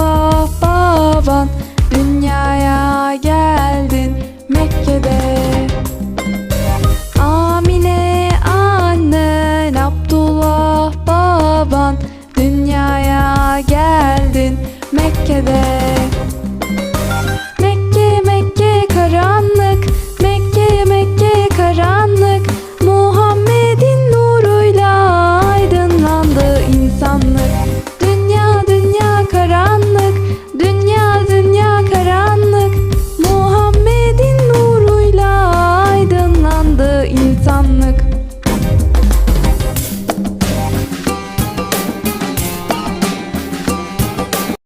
Allah baban Dünyaya geldin Mekke'de. Amine annen Abdullah baban Dünyaya geldin Mekke'de.